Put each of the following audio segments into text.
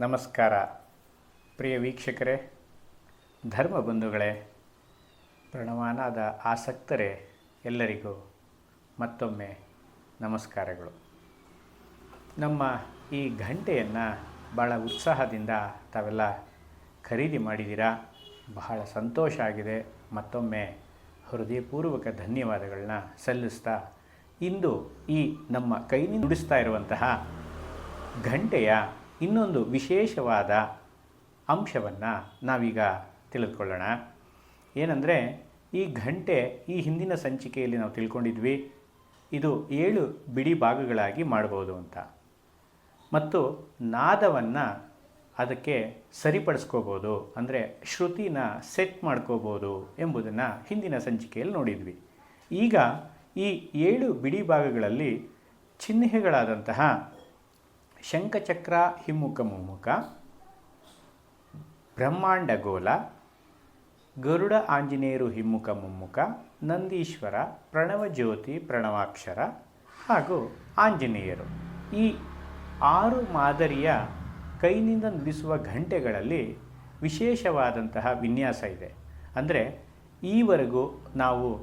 ನಮಸ್ಕಾರ. ಪ್ರಿಯ ವೀಕ್ಷಕರೇ, ಧರ್ಮ ಬಂಧುಗಳೇ, ಪ್ರಣವಾನಾದ ಆಸಕ್ತರೇ ಎಲ್ಲರಿಗೂ ಮತ್ತೊಮ್ಮೆ ನಮಸ್ಕಾರಗಳು. ನಮ್ಮ ಈ ಘಂಟೆಯನ್ನು ಭಾಳ ಉತ್ಸಾಹದಿಂದ ತಾವೆಲ್ಲ ಖರೀದಿ ಮಾಡಿದ್ದೀರಾ? ಬಹಳ ಸಂತೋಷ ಆಗಿದೆ. ಮತ್ತೊಮ್ಮೆ ಹೃದಯಪೂರ್ವಕ ಧನ್ಯವಾದಗಳನ್ನ ಸಲ್ಲಿಸ್ತಾ ಇಂದು ಈ ನಮ್ಮ ಕೈನಿ ನುಡಿಸ್ತಾ ಇರುವಂತಹ ಗಂಟೆಯ ಇನ್ನೊಂದು ವಿಶೇಷವಾದ ಅಂಶವನ್ನು ನಾವೀಗ ತಿಳಿದುಕೊಳ್ಳೋಣ ಏನಂದರೆ, ಈ ಘಂಟೆ ಈ ಹಿಂದಿನ ಸಂಚಿಕೆಯಲ್ಲಿ ನಾವು ತಿಳ್ಕೊಂಡಿದ್ವಿ. ಇದು ಏಳು ಬಿಡಿ ಭಾಗಗಳಾಗಿ ಮಾಡ್ಬೋದು ಅಂತ. ಮತ್ತು ನಾದವನ್ನು ಅದಕ್ಕೆ ಸರಿಪಡಿಸ್ಕೋಬೋದು. ಅಂದರೆ ಶ್ರುತಿನ ಸೆಟ್ ಮಾಡ್ಕೋಬೋದು ಎಂಬುದನ್ನು ಹಿಂದಿನ ಸಂಚಿಕೆಯಲ್ಲಿ ನೋಡಿದ್ವಿ. ಈಗ ಈ ಏಳು ಬಿಡಿ ಭಾಗಗಳಲ್ಲಿ ಚಿಹ್ನೆಗಳಾದಂತಹ ಶಂಖಚಕ್ರ ಹಿಮ್ಮುಖ ಮುಮ್ಮುಖ ಬ್ರಹ್ಮಾಂಡಗೋಲ ಗರುಡ ಆಂಜನೇಯರು ಹಿಮ್ಮುಖ ಮುಮ್ಮುಖ, ನಂದೀಶ್ವರ ಪ್ರಣವಜ್ಯೋತಿ ಪ್ರಣವಾಕ್ಷರ ಹಾಗೂ ಆಂಜನೇಯರು. ಈ ಆರು ಮಾದರಿಯ ಕೈನಿಂದ ನುಡಿಸುವ ಘಂಟೆಗಳಲ್ಲಿ ವಿಶೇಷವಾದಂತಹ ವಿನ್ಯಾಸ ಇದೆ. ಅಂದರೆ ಈವರೆಗೂ ನಾವು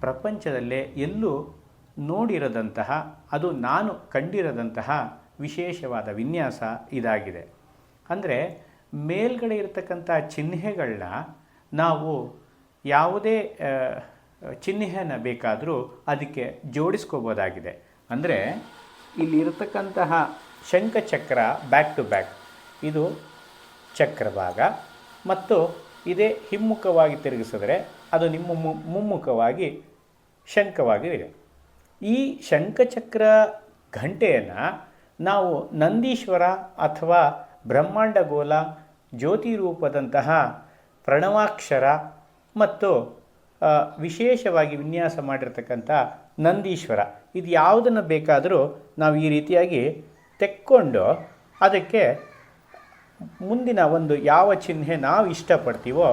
ಪ್ರಪಂಚದಲ್ಲೇ ಎಲ್ಲೂ ನೋಡಿರದಂತಹ, ಅದು ನಾನು ಕಂಡಿರದಂತಹ ವಿಶೇಷವಾದ ವಿನ್ಯಾಸ ಇದಾಗಿದೆ. ಅಂದರೆ ಮೇಲ್ಗಡೆ ಇರತಕ್ಕಂಥ ಚಿಹ್ನೆಗಳನ್ನ ನಾವು ಯಾವುದೇ ಚಿಹ್ನೆಯನ್ನು ಬೇಕಾದರೂ ಅದಕ್ಕೆ ಜೋಡಿಸ್ಕೋಬೋದಾಗಿದೆ. ಅಂದರೆ ಇಲ್ಲಿರತಕ್ಕಂತಹ ಶಂಖಚಕ್ರ ಬ್ಯಾಕ್ ಟು ಬ್ಯಾಕ್ ಇದು ಚಕ್ರ ಭಾಗ ಮತ್ತು ಇದೇ ಹಿಮ್ಮುಖವಾಗಿ ತಿರುಗಿಸಿದ್ರೆ ಅದು ನಿಮ್ಮ ಮುಮ್ಮುಖವಾಗಿ ಶಂಖವಾಗಿ ಇದೆ. ಈ ಶಂಖಚಕ್ರ ಘಂಟೆಯನ್ನು ನಾವು ನಂದೀಶ್ವರ ಅಥವಾ ಬ್ರಹ್ಮಾಂಡಗೋಲ ಜ್ಯೋತಿ ರೂಪದಂತಹ ಪ್ರಣವಾಕ್ಷರ ಮತ್ತು ವಿಶೇಷವಾಗಿ ವಿನ್ಯಾಸ ಮಾಡಿರ್ತಕ್ಕಂಥ ನಂದೀಶ್ವರ. ಇದು ಯಾವುದನ್ನು ಬೇಕಾದರೂ ನಾವು ಈ ರೀತಿಯಾಗಿ ತೆಕ್ಕೊಂಡು ಅದಕ್ಕೆ ಮುಂದಿನ ಒಂದು ಯಾವ ಚಿಹ್ನೆ ನಾವು ಇಷ್ಟಪಡ್ತೀವೋ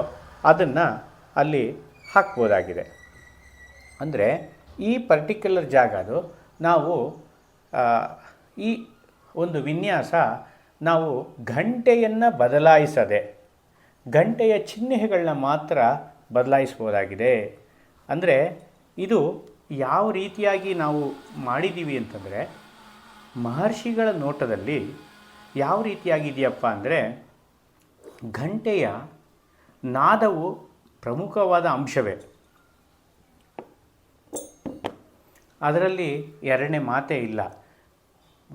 ಅದನ್ನು ಅಲ್ಲಿ ಹಾಕ್ಬೋದಾಗಿದೆ. ಅಂದರೆ ಈ ಪರ್ಟಿಕ್ಯುಲರ್ ಜಾಗ ಅದು ನಾವು ಈ ಒಂದು ವಿನ್ಯಾಸ ನಾವು ಘಂಟೆಯನ್ನು ಬದಲಾಯಿಸದೆ, ಘಂಟೆಯ ಚಿಹ್ನೆಗಳನ್ನ ಮಾತ್ರ ಬದಲಾಯಿಸ್ಬೋದಾಗಿದೆ ಅಂದರೆ ಇದು ಯಾವ ರೀತಿಯಾಗಿ ನಾವು ಮಾಡಿದ್ದೀವಿ ಅಂತಂದರೆ, ಮಹರ್ಷಿಗಳ ನೋಟದಲ್ಲಿ ಯಾವ ರೀತಿಯಾಗಿದೆಯಪ್ಪ ಅಂದರೆ, ಘಂಟೆಯ ನಾದವು ಪ್ರಮುಖವಾದ ಅಂಶವೇ. ಅದರಲ್ಲಿ ಎರಡನೇ ಮಾತೇ ಇಲ್ಲ.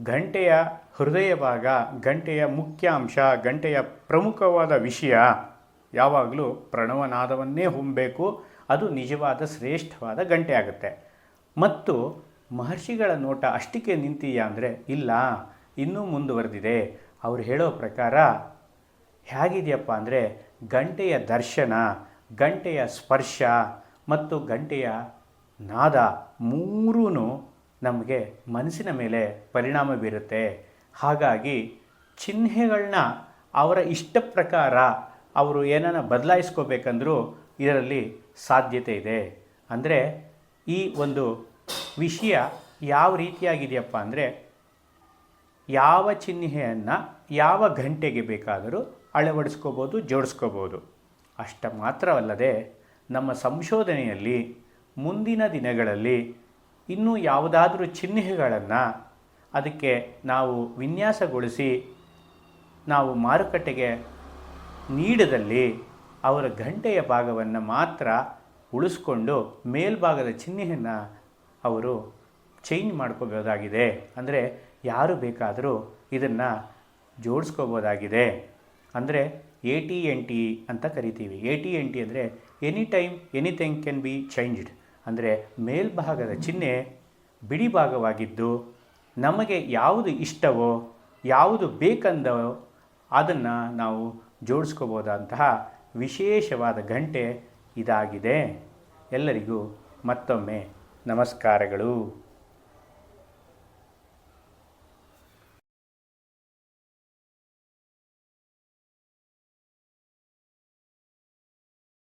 ಗಂಟೆಯ ಹೃದಯ ಭಾಗ, ಗಂಟೆಯ ಮುಖ್ಯ ಅಂಶ ಗಂಟೆಯ ಪ್ರಮುಖವಾದ ವಿಷಯ ಯಾವಾಗಲೂ ಪ್ರಣವನಾದವನ್ನೇ ಹೊಂಬೇಕು ಅದು ನಿಜವಾದ ಶ್ರೇಷ್ಠವಾದ ಗಂಟೆ ಆಗುತ್ತೆ. ಮತ್ತು ಮಹರ್ಷಿಗಳ ನೋಟ ಅಷ್ಟಕ್ಕೆ ನಿಂತೀಯಾ ಅಂದರೆ, ಇಲ್ಲ, ಇನ್ನೂ ಮುಂದುವರೆದಿದೆ. ಅವ್ರು ಹೇಳೋ ಪ್ರಕಾರ ಹೇಗಿದೆಯಪ್ಪ ಅಂದರೆ, ಗಂಟೆಯ ದರ್ಶನ, ಗಂಟೆಯ ಸ್ಪರ್ಶ ಮತ್ತು ಗಂಟೆಯ ನಾದ ಮೂರೂ ನಮಗೆ ಮನಸ್ಸಿನ ಮೇಲೆ ಪರಿಣಾಮ ಬೀರುತ್ತೆ. ಹಾಗಾಗಿ ಚಿಹ್ನೆಗಳನ್ನ ಅವರ ಇಷ್ಟ ಪ್ರಕಾರ ಅವರು ಏನನ್ನ ಬದಲಾಯಿಸ್ಕೋಬೇಕಂದ್ರೂ ಇದರಲ್ಲಿ ಸಾಧ್ಯತೆ ಇದೆ. ಅಂದರೆ ಈ ಒಂದು ವಿಷಯ ಯಾವ ರೀತಿಯಾಗಿದೆಯಪ್ಪ ಅಂದರೆ ಯಾವ ಚಿಹ್ನೆಯನ್ನು ಯಾವ ಗಂಟೆಗೆ ಬೇಕಾದರೂ ಅಳವಡಿಸ್ಕೋಬೋದು, ಜೋಡಿಸ್ಕೋಬೋದು. ಅಷ್ಟ ಮಾತ್ರವಲ್ಲದೆ ನಮ್ಮ ಸಂಶೋಧನೆಯಲ್ಲಿ ಮುಂದಿನ ದಿನಗಳಲ್ಲಿ ಇನ್ನೂ ಯಾವುದಾದರೂ ಚಿಹ್ನೆಗಳನ್ನು ಅದಕ್ಕೆ ನಾವು ವಿನ್ಯಾಸಗೊಳಿಸಿ ನಾವು ಮಾರುಕಟ್ಟೆಗೆ ನೀಡದಲ್ಲಿ ಅವರ ಗಂಟೆಯ ಭಾಗವನ್ನು ಮಾತ್ರ ಉಳಿಸ್ಕೊಂಡು ಮೇಲ್ಭಾಗದ ಚಿಹ್ನೆಯನ್ನು ಅವರು ಚೇಂಜ್ ಮಾಡ್ಕೋಬೋದಾಗಿದೆ ಅಂದರೆ ಯಾರು ಬೇಕಾದರೂ ಇದನ್ನು ಜೋಡಿಸ್ಕೋಬೋದಾಗಿದೆ ಅಂದರೆ ಎ ಟಿ ಎನ್ ಟಿ ಅಂತ ಕರಿತೀವಿ. ಎ ಟಿ ಎನ್ ಟಿ ಅಂದರೆ any time anything can be changed ಅಂದರೆ ಮೇಲ್ಭಾಗದ ಚಿಹ್ನೆ ಬಿಡಿ ಭಾಗವಾಗಿದ್ದು ನಮಗೆ ಯಾವುದು ಇಷ್ಟವೋ, ಯಾವುದು ಬೇಕಂದವೋ ಅದನ್ನು ನಾವು ಜೋಡಿಸ್ಕೋಬೋದಂತಹ ವಿಶೇಷವಾದ ಗಂಟೆ ಇದಾಗಿದೆ. ಎಲ್ಲರಿಗೂ ಮತ್ತೊಮ್ಮೆ ನಮಸ್ಕಾರಗಳು.